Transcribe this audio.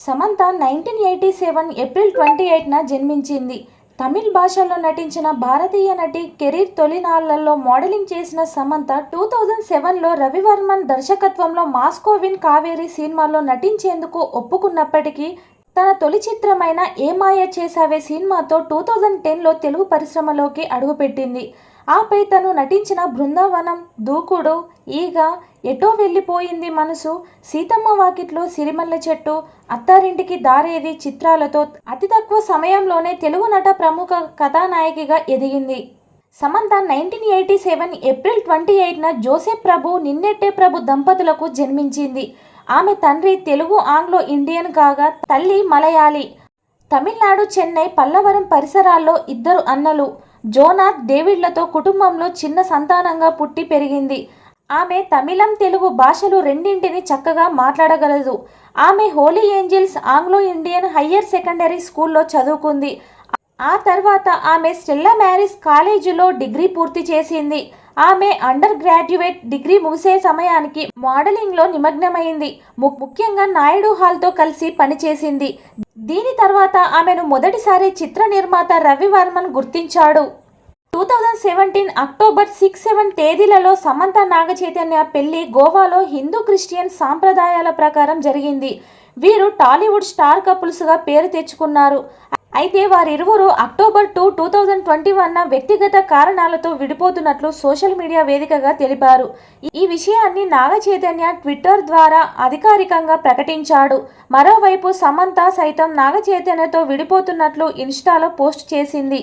Samantha nineteen eighty seven April twenty ఎయిట్న జన్మించింది. తమిళ్ భాషలో నటించిన భారతీయ నటి కెరీర్ తొలినాళ్ళలో మోడలింగ్ చేసిన సమంత టూ థౌజండ్ సెవెన్లో రవివర్మన్ దర్శకత్వంలో మాస్కోవిన్ కావేరి సినిమాలో నటించేందుకు ఒప్పుకున్నప్పటికీ తన తొలి చిత్రమైన ఏమాయ చేసావే సినిమాతో టూ థౌజండ్ టెన్లో తెలుగు పరిశ్రమలోకి అడుగుపెట్టింది. ఆపై తను నటించిన బృందావనం దూకుడు ఈగ ఎటో వెళ్ళిపోయింది మనసు. సీతమ్మ వాకిట్లో సిరిమల్లె చెట్టు అత్తారింటికి దారేది చిత్రాలతో అతి తక్కువ సమయంలోనే తెలుగు నట ప్రముఖ కథానాయకిగా ఎదిగింది. Samantha nineteen eighty seven April twenty ఎయిట్న Joseph Prabhu నిన్నెట్టే Prabhu దంపతులకు జన్మించింది. ఆమె తండ్రి తెలుగు ఆంగ్లో ఇండియన్ కాగా తల్లి మలయాళీ. తమిళనాడు చెన్నై పల్లవరం పరిసరాల్లో ఇద్దరు అన్నలు. జోనాథ్ డేవిడ్లతో కుటుంబంలో చిన్న సంతానంగా పుట్టి పెరిగింది. ఆమె తమిళం తెలుగు భాషలు రెండింటిని చక్కగా మాట్లాడగలదు. ఆమె Holy Angels Anglo Indian higher secondary స్కూల్లో చదువుకుంది. ఆ తర్వాత ఆమె స్టెల్లా మ్యారిస్ కాలేజీలో డిగ్రీ పూర్తి చేసింది. ఆమె అండర్ గ్రాడ్యుయేట్ డిగ్రీ ముగిసే సమయానికి మోడలింగ్లో నిమగ్నమైంది ము- ముఖ్యంగా నాయుడు హాల్తో కలిసి పనిచేసింది. దీని తర్వాత ఆమెను మొదటిసారి చిత్ర నిర్మాత రవివర్మన్ గుర్తించాడు. Two thousand seventeen October six seven తేదీలలో సమంత నాగచైతన్య పెళ్ళి గోవాలో హిందూ క్రిస్టియన్ సాంప్రదాయాల ప్రకారం జరిగింది. వీరు టాలీవుడ్ స్టార్ కపుల్స్గా పేరు తెచ్చుకున్నారు. అయితే వారిరువురు October two two thousand twenty వన్న వ్యక్తిగత కారణాలతో విడిపోతున్నట్లు సోషల్ మీడియా వేదికగా తెలిపారు. ఈ విషయాన్ని నాగ చైతన్య ట్విట్టర్ ద్వారా అధికారికంగా ప్రకటించాడు. మరోవైపు సమంత సైతం నాగ చైతన్యతో విడిపోతున్నట్లు ఇన్స్టాలో పోస్ట్ చేసింది.